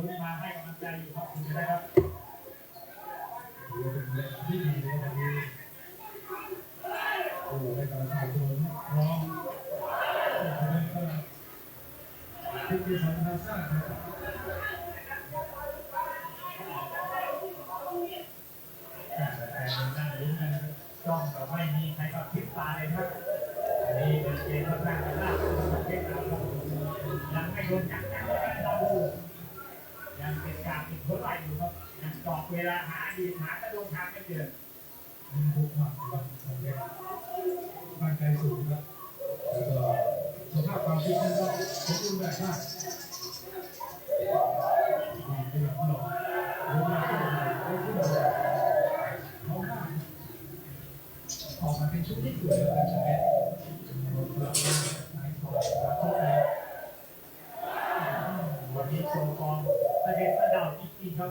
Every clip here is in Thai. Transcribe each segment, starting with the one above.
คนที่มาให้กำลังใจอยู่ครับคุณได้ครับที่ดีในวันนี้โอ้ให้กำลังใจทุกคนน้องที่ที่สำคัญสร้างนะครับนั่งลุ้นกันจ้องแต่ไม่มีใครกับพริบตาเลยครับอันนี้เป็นเกมที่สร้างเป็นล่าสุดเกมนะครับยังไม่โดนจับ เวลาหาดีหากระโดดทางไม่เจอเป็นบุกหมัดบของเด็กบ้านใจสูงครับแล้วก็สภาพความฟิตนั้นก็สมบูรณ์แบบมากเป็นแบบหลอรู้มากขึ้นรู้ขึ้นเลยเขามากออกมาเป็นชุดที่สวยแล้วกันใช่ไหมรถกลับมาไหนของรับทุกอย่างวันนี้โชว์ฟอร์มประเด็นประดาวจริงๆครับ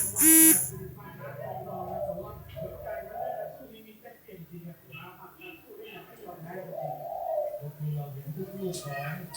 time.